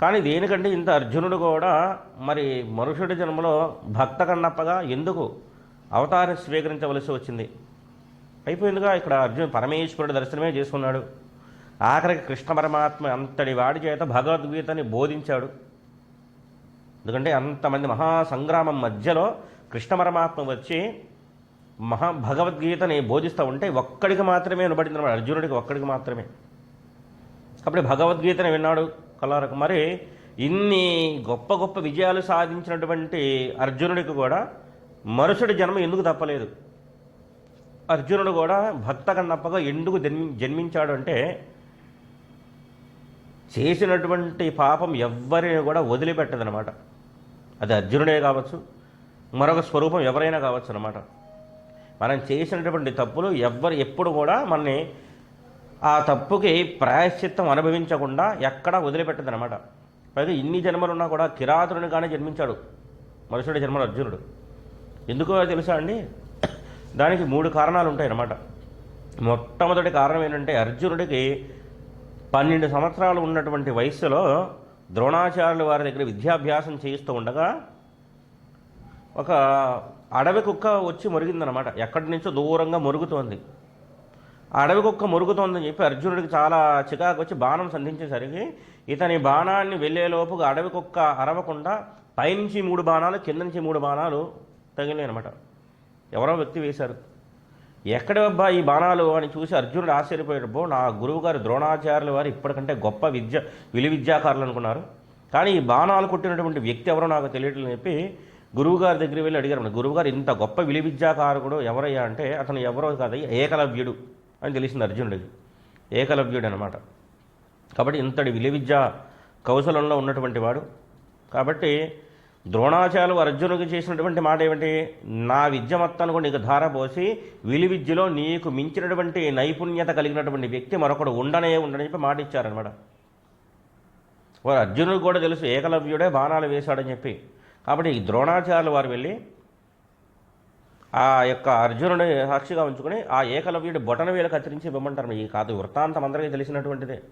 కానీ దేనికంటే ఇంత అర్జునుడు కూడా మరి మనుషుడి జన్మలో భక్త కన్నప్పగా ఎందుకు అవతారం స్వీకరించవలసి వచ్చింది? అయిపోయిందిగా ఇక్కడ అర్జున్ పరమేశ్వరుడు దర్శనమే చేసుకున్నాడు. ఆఖరికి కృష్ణ పరమాత్మ అంతటి వాడి చేత భగవద్గీతని బోధించాడు. ఎందుకంటే అంతమంది మహాసంగ్రామం మధ్యలో కృష్ణ పరమాత్మ వచ్చి మహా భగవద్గీతని బోధిస్తూ ఉంటే ఒక్కడికి మాత్రమే వినబడింది అర్జునుడికి ఒక్కడికి మాత్రమే. కాబట్టి భగవద్గీతని విన్నాడు. కలారకు మరి ఇన్ని గొప్ప గొప్ప విజయాలు సాధించినటువంటి అర్జునుడికి కూడా మరుసటి జన్మ ఎందుకు తప్పలేదు? అర్జునుడు కూడా భక్త కన్నప్పగా ఎందుకు జన్మించాడు అంటే చేసినటువంటి పాపం ఎవ్వరిని కూడా వదిలిపెట్టదనమాట అది అర్జునుడే కావచ్చు మరొక స్వరూపం ఎవరైనా కావచ్చు అనమాట మనం చేసినటువంటి తప్పులు ఎవ్వరు ఎప్పుడు కూడా మనని ఆ తప్పుకి ప్రాయశ్చిత్తం అనుభవించకుండా ఎక్కడా వదిలిపెట్టదనమాట పైగా ఇన్ని జన్మలున్నా కూడా కిరాతుడిగానే జన్మించాడు. మనుషుడి జన్మలు అర్జునుడు. ఎందుకో తెలుసా అండి? దానికి మూడు కారణాలు ఉంటాయి అన్నమాట మొట్టమొదటి కారణం ఏంటంటే అర్జునుడికి పన్నెండు సంవత్సరాలు ఉన్నటువంటి వయస్సులో ద్రోణాచార్యుల వారి దగ్గర విద్యాభ్యాసం చేయిస్తూ ఉండగా ఒక అడవి కుక్క వచ్చి మురిగిందనమాట ఎక్కడి నుంచో దూరంగా మురుగుతోంది. అడవి కుక్క మురుగుతోందని చెప్పి అర్జునుడికి చాలా చికాకు వచ్చి బాణం సంధించేసరికి ఇతని బాణాన్ని వెళ్ళేలోపుగా అడవి కుక్క అరవకుండా పైనుంచి మూడు బాణాలు కింద నుంచి మూడు బాణాలు తగిలినాయి అనమాట ఎవరో వ్యక్తి వేశారు. ఎక్కడబ్బా ఈ బాణాలు అని చూసి అర్జునుడు ఆశ్చర్యపోయాడు. బో నా గురువుగారు ద్రోణాచార్యుల వారు ఇప్పటికంటే గొప్ప విద్య విలు విద్యాకారులు అనుకున్నారు. కానీ ఈ బాణాలు కొట్టినటువంటి వ్యక్తి ఎవరో నాకు తెలియట్లేదు చెప్పి గురువుగారి దగ్గరికి వెళ్ళి అడిగారు. గురువుగారు ఇంత గొప్ప విలు విద్యాకారకుడు ఎవరయ్యా అంటే అతను ఎవరో కాదయ్య ఏకలవ్యుడు. అని తెలిసింది అర్జునుడికి ఏకలవ్యుడు అనమాట కాబట్టి ఇంతటి విలువిద్య కౌశలంలో ఉన్నటువంటి వాడు. కాబట్టి ద్రోణాచార్యులు అర్జునుడికి చేసినటువంటి మాట ఏమిటి? నా విద్య మొత్తాన్ని కూడా నీకు ధార పోసి నీకు మించినటువంటి నైపుణ్యత కలిగినటువంటి వ్యక్తి మరొకడు ఉండనే ఉండని చెప్పి మాట ఇచ్చారనమాట వారు అర్జునుడికి కూడా తెలుసు ఏకలవ్యుడే బాణాలు వేశాడని చెప్పి. కాబట్టి ఈ ద్రోణాచార్యులు వారు వెళ్ళి ఆ యొక్క అర్జునుని సాక్షిగా ఉంచుకొని ఆ ఏకలవ్యుడి బొటన వేలు కత్తిరించి ఇవ్వమంటారు. ఈ కాదు వృత్తాంతం అందరికీ తెలిసినటువంటిదే.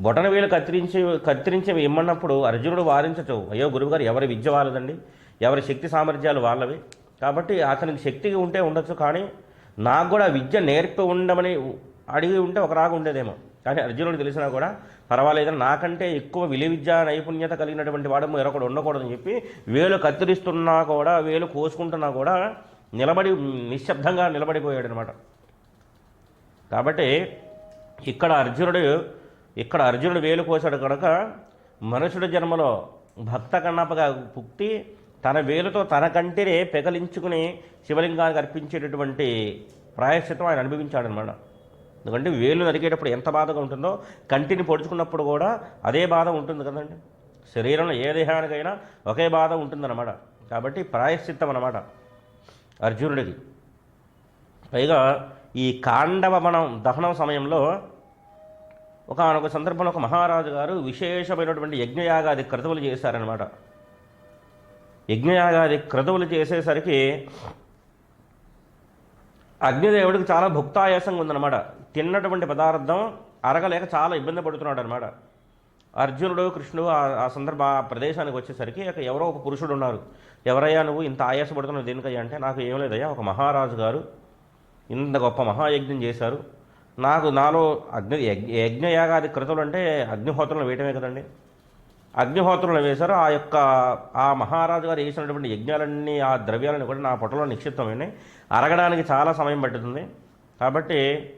బొటన వేలు కత్తిరించి కత్తిరించి ఇమ్మన్నప్పుడు అర్జునుడు వారించచ్చు అయ్యో గురువుగారు ఎవరి విద్య వాళ్ళదండి? ఎవరి శక్తి సామర్థ్యాలు వాళ్ళవి? కాబట్టి అతనికి శక్తి ఉంటే ఉండొచ్చు కానీ నాకు కూడా విద్య నేర్పి ఉండమని అడిగి ఉంటే ఒక రాగా ఉండేదేమో. కానీ అర్జునుడు తెలిసినా కూడా పర్వాలేదు. నాకంటే ఎక్కువ విలువ విద్యా నైపుణ్యత కలిగినటువంటి వాడు మరొకడు ఉండకూడదని చెప్పి వేలు కత్తిరిస్తున్నా కూడా వేలు కోసుకుంటున్నా కూడా నిలబడి నిశ్శబ్దంగా నిలబడిపోయాడు అనమాట కాబట్టి ఇక్కడ అర్జునుడు ఇక్కడ అర్జునుడు వేలు కోసాడు కనుక మనుషుడి జన్మలో భక్త కన్నపగా పుట్టి తన వేలుతో తన కంటినే పెకలించుకుని శివలింగానికి అర్పించేటటువంటి ప్రాయశ్చితం ఆయన అనుభవించాడనమాట. ఎందుకంటే వేలు నరికేటప్పుడు ఎంత బాధగా ఉంటుందో కంటిని పొడుచుకున్నప్పుడు కూడా అదే బాధ ఉంటుంది కదండి. శరీరంలో ఏ దేహానికైనా ఒకే బాధ ఉంటుందన్నమాట. కాబట్టి ప్రాయశ్చిత్తం అన్నమాట. అర్జునుడికి పైగా ఈ కాండవమనం దహనం సమయంలో ఒకనొక సందర్భంలో ఒక మహారాజు గారు విశేషమైనటువంటి యజ్ఞయాగాది క్రతువులు చేశారనమాట యజ్ఞయాగాది క్రతువులు చేసేసరికి అగ్నిదేవుడికి చాలా భుక్తాయాసంగా ఉందన్నమాట తిన్నటువంటి పదార్థం అరగలేక చాలా ఇబ్బంది పడుతున్నాడు అనమాట అర్జునుడు కృష్ణుడు ఆ- సందర్భ ఆ ప్రదేశానికి వచ్చేసరికి అక్కడ ఎవరో ఒక పురుషుడు ఉన్నారు. ఎవరయ్యా నువ్వు ఇంత ఆయాసపడుతున్నావు? దేనికయ్యా అంటే నాకు ఏం లేదయ్యా ఒక మహారాజు గారు ఇంత గొప్ప మహాయజ్ఞం చేశారు. నాకు నాలో అగ్ని యజ్ఞ యజ్ఞయాగాది కృతులు అంటే అగ్నిహోత్రులను వేయటమే కదండి. అగ్నిహోత్రులను వేశారు. ఆ యొక్క ఆ మహారాజు గారు వేసినటువంటి యజ్ఞాలన్నీ ఆ ద్రవ్యాలన్నీ కూడా నా పొట్టలో నిక్షిప్తమైనాయి. అరగడానికి చాలా సమయం పట్టుతుంది. కాబట్టి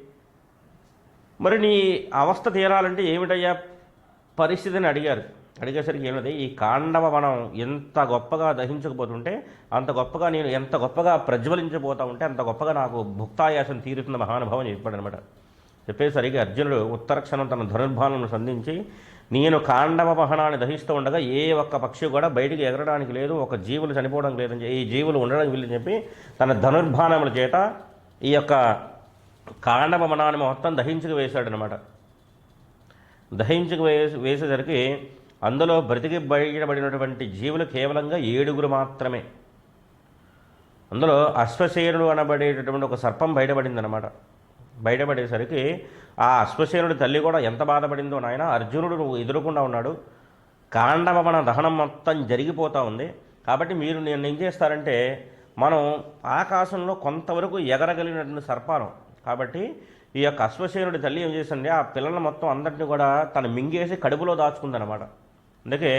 మరి నీ అవస్థ తీరాలంటే ఏమిటయ్యా? పరిస్థితిని అడిగారు. అడిగేసరికి ఏమిది? ఈ కాండవ మనం ఎంత గొప్పగా దహించకపోతుంటే అంత గొప్పగా నేను ఎంత గొప్పగా ప్రజ్వలించబోతా ఉంటే అంత గొప్పగా నాకు భుక్తాయాసం తీరుతున్న మహానుభావం చెప్పాడనమాట చెప్పేసరికి అర్జునుడు ఉత్తరక్షణం తన ధనుర్బాణను సంధించి నేను కాండవ వహనాన్ని దహిస్తూ ఉండగా ఏ ఒక్క పక్షి కూడా బయటికి ఎగరడానికి లేదు ఒక జీవులు చనిపోవడం లేదని చెప్పి, ఈ జీవులు ఉండడానికి వీళ్ళని చెప్పి తన ధనుర్భానముల చేత ఈ యొక్క కాండవ వనాన్ని మొత్తం దహించుకు వేశాడనమాట దహించుకు వేసి వేసేసరికి అందులో బ్రతికి బయటపడినటువంటి జీవులు కేవలంగా ఏడుగురు మాత్రమే. అందులో అశ్వశేనుడు అనబడేటటువంటి ఒక సర్పం బయటపడిందనమాట బయటపడేసరికి ఆ అశ్వశేనుడి తల్లి కూడా ఎంత బాధపడిందో నాయన అర్జునుడు నువ్వు ఉన్నాడు. కాండవమన దహనం మొత్తం జరిగిపోతూ ఉంది. కాబట్టి మీరు నేను ఏం చేస్తారంటే మనం ఆకాశంలో కొంతవరకు ఎగరగలిగినటువంటి సర్పాలం. కాబట్టి ఈ యొక్క అశ్వసేనుడి తల్లి ఏం చేసింది ఆ పిల్లల మొత్తం అందరినీ కూడా తను మింగేసి కడుపులో దాచుకుందనమాట అందుకే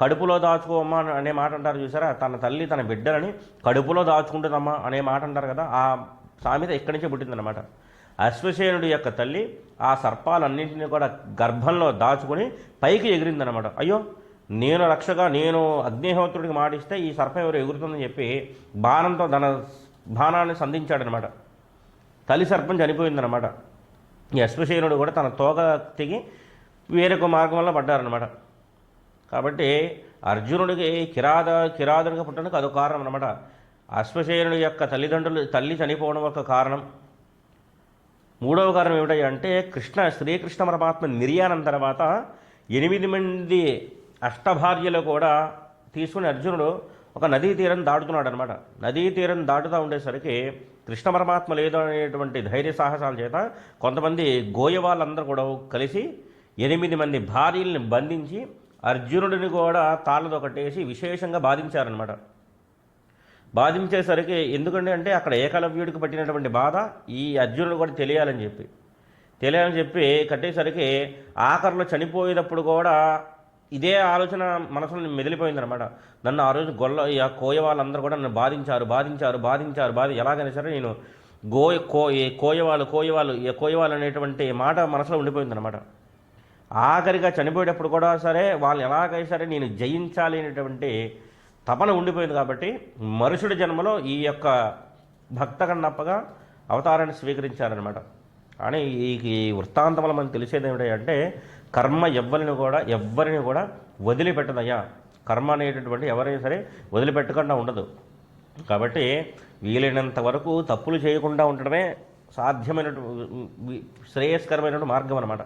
కడుపులో దాచుకోమ్మా అనే మాట అంటారు చూసారా? తన తల్లి తన బిడ్డలని కడుపులో దాచుకుంటుందమ్మా అనే మాట అంటారు కదా ఆ సామెత ఇక్కడి నుంచే పుట్టిందనమాట అశ్వసేనుడి యొక్క తల్లి ఆ సర్పాలన్నింటినీ కూడా గర్భంలో దాచుకొని పైకి ఎగిరిందనమాట అయ్యో నేను రక్షగా నేను అగ్నిహోత్రుడికి మాటిస్తే ఈ సర్పం ఎవరు ఎగురుతుందని చెప్పి బాణంతో తన బాణాన్ని సంధించాడనమాట తల్లి సర్పం చనిపోయిందనమాట ఈ అశ్వసేనుడు కూడా తన తోక తెగి వేరొక మార్గం వల్ల పడ్డారనమాట కాబట్టి అర్జునుడికి కిరాద కిరాదుడిగా పుట్టడానికి అదొక కారణం అనమాట అశ్వసేనుడి యొక్క తల్లిదండ్రులు తల్లి చనిపోవడం ఒక కారణం. మూడవ కారణం ఏమిటంటే అంటే కృష్ణ శ్రీకృష్ణ పరమాత్మ నిర్యాణం తర్వాత ఎనిమిది మంది అష్టభార్యలు కూడా తీసుకుని అర్జునుడు ఒక నదీ తీరం దాటుతున్నాడు అనమాట నదీ తీరం దాటుతూ ఉండేసరికి కృష్ణ పరమాత్మ లేదు అనేటువంటి ధైర్య సాహసాల చేత కొంతమంది గోయ వాళ్ళందరూ కూడా కలిసి ఎనిమిది మంది భార్యల్ని బంధించి అర్జునుడిని కూడా తాళ్ళతో కట్టేసి విశేషంగా బాధించారనమాట. బాధించేసరికి ఎందుకంటే అంటే అక్కడ ఏకలవ్యుడికి పట్టినటువంటి బాధ ఈ అర్జునుడు కూడా తెలియాలని చెప్పి. తెలియాలని చెప్పి కట్టేసరికి ఆఖరిలో చనిపోయేటప్పుడు కూడా ఇదే ఆలోచన మనసులో మెదిలిపోయిందనమాట నన్ను ఆ రోజు గొల్ల ఆ కోయ వాళ్ళందరూ కూడా నన్ను బాధించారు బాధించారు బాధించారు బాధ ఎలాగైనా సరే నేను గోయ కో కోయవాళ్ళు కోయవాళ్ళు ఈ కోయవాళ్ళు అనేటువంటి మాట మనసులో ఉండిపోయిందనమాట ఆఖరిగా చనిపోయేటప్పుడు కూడా సరే వాళ్ళు ఎలాగైనా సరే నేను జయించాలి అనేటువంటి తపన ఉండిపోయింది కాబట్టి మరుషుడి జన్మలో ఈ యొక్క భక్త కన్నప్పగా అవతారాన్ని స్వీకరించారనమాట కానీ ఈ ఈ వృత్తాంతంలో మనకు తెలిసేది ఏమిటంటే కర్మ ఎవ్వరిని కూడా ఎవ్వరిని కూడా వదిలిపెట్టదయ్యా. కర్మ అనేటటువంటి ఎవరైనా సరే వదిలిపెట్టకుండా ఉండదు. కాబట్టి వీలైనంత వరకు తప్పులు చేయకుండా ఉండడమే సాధ్యమైన శ్రేయస్కరమైనటువంటి మార్గం అనమాట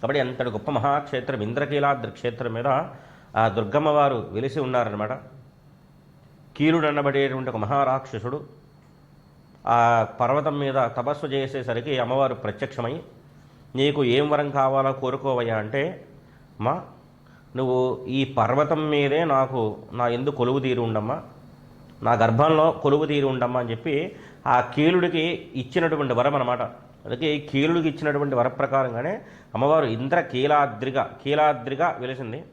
కాబట్టి అంతటి గొప్ప మహాక్షేత్రం ఇంద్రకీలాద్రి క్షేత్రం మీద ఆ దుర్గమ్మ వారు వెలిసి ఉన్నారనమాట కీలుడు అనబడేటువంటి ఒక మహారాక్షసుడు ఆ పర్వతం మీద తపస్సు చేసేసరికి అమ్మవారు ప్రత్యక్షమై నీకు ఏం వరం కావాలో కోరుకోవయ్యా అంటే మా నువ్వు ఈ పర్వతం మీదే నాకు నా ఎందు కొలువు తీరు ఉండమ్మా. నా గర్భంలో కొలువు తీరు ఉండమ్మా అని చెప్పి ఆ కీలుడికి ఇచ్చినటువంటి వరం అనమాట అందుకే ఈ కీలుడికి ఇచ్చినటువంటి వర ప్రకారంగానే అమ్మవారు ఇంద్ర కీలాద్రిగా కీలాద్రిగా వెలిసింది.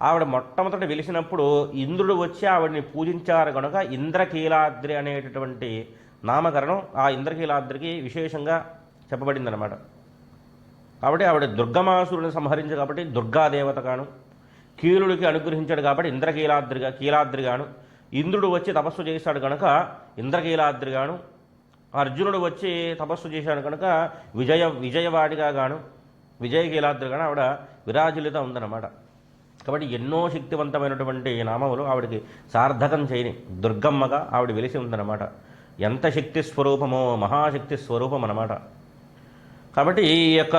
ఆవిడ మొట్టమొదట వెలిసినప్పుడు ఇంద్రుడు వచ్చి ఆవిడని పూజించారు కనుక ఇంద్రకీలాద్రి అనేటటువంటి నామకరణం ఆ ఇంద్రకీలాద్రికి విశేషంగా చెప్పబడిందనమాట కాబట్టి ఆవిడ దుర్గమాసురుని సంహరించు కాబట్టి దుర్గాదేవతగాను కీలుడికి అనుగ్రహించాడు కాబట్టి ఇంద్రకీలాద్రిగా కీలాద్రిగాను ఇంద్రుడు వచ్చి తపస్సు చేశాడు కనుక ఇంద్రకీలాద్రిగాను అర్జునుడు వచ్చి తపస్సు చేశాడు కనుక విజయ విజయవాడిగా గాను విజయకీలాద్రిగాను ఆవిడ విరాజిల్లుత ఉందన్నమాట. కాబట్టి ఎన్నో శక్తివంతమైనటువంటి నామములు ఆవిడకి సార్థకం చేయని దుర్గమ్మగా ఆవిడ వెలిసి ఉందన్నమాట. ఎంత శక్తి స్వరూపమో మహాశక్తి స్వరూపం అన్నమాట కాబట్టి ఈ యొక్క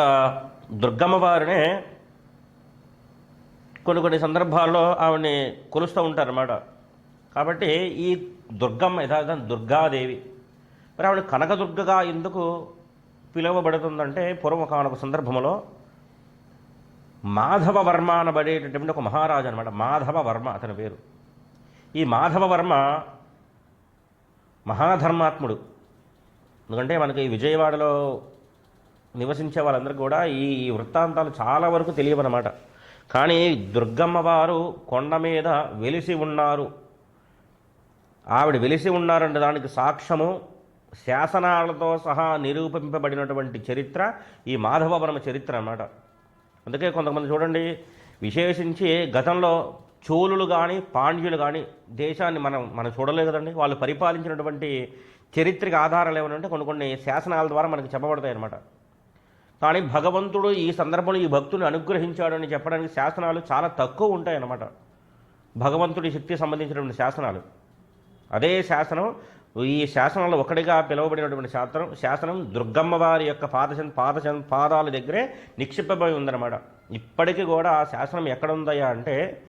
దుర్గమ్మ వారినే కొన్ని కొన్ని సందర్భాల్లో ఆవిడని కొలుస్తూ ఉంటారన్నమాట. కాబట్టి ఈ దుర్గమ్మ యథార్థం దుర్గాదేవి. మరి ఆవిడ కనకదుర్గగా ఎందుకు పిలువబడుతుందంటే పూర్వం కానొక సందర్భంలో మాధవ వర్మ అనబడేటటువంటి ఒక మహారాజు అనమాట మాధవ వర్మ అతని పేరు. ఈ మాధవ వర్మ మహాధర్మాత్ముడు. ఎందుకంటే మనకి విజయవాడలో నివసించే వాళ్ళందరికీ కూడా ఈ వృత్తాంతాలు చాలా వరకు తెలియవన్నమాట. కానీ దుర్గమ్మ వారు కొండ మీద వెలిసి ఉన్నారు. ఆవిడ వెలిసి ఉన్నారంటే దానికి సాక్ష్యము శాసనాలతో సహా నిరూపింపబడినటువంటి చరిత్ర ఈ మాధవవరమ చరిత్ర అన్నమాట. అందుకే కొంతమంది చూడండి విశేషించి గతంలో చోళులు కానీ పాండ్యులు కానీ దేశాన్ని మనం మనం చూడలేదు కదండి. వాళ్ళు పరిపాలించినటువంటి చరిత్రకి ఆధారాలు ఏమైనా ఉంటే కొన్ని కొన్ని శాసనాల ద్వారా మనకి చెప్పబడతాయి అన్నమాట కానీ భగవంతుడు ఈ సందర్భంలో ఈ భక్తుని అనుగ్రహించాడని చెప్పడానికి శాసనాలు చాలా తక్కువ ఉంటాయన్నమాట. భగవంతుడి శక్తికి సంబంధించినటువంటి శాసనాలు. అదే శాసనం ఈ శాసనంలో ఒకటిగా పిలువబడినటువంటి శాస్త్రం శాసనం దుర్గమ్మ వారి యొక్క పాద పాద పాదాల దగ్గరే నిక్షిప్తమై ఉందన్నమాట. ఇప్పటికీ కూడా ఆ శాసనం ఎక్కడ ఉందయ్యా అంటే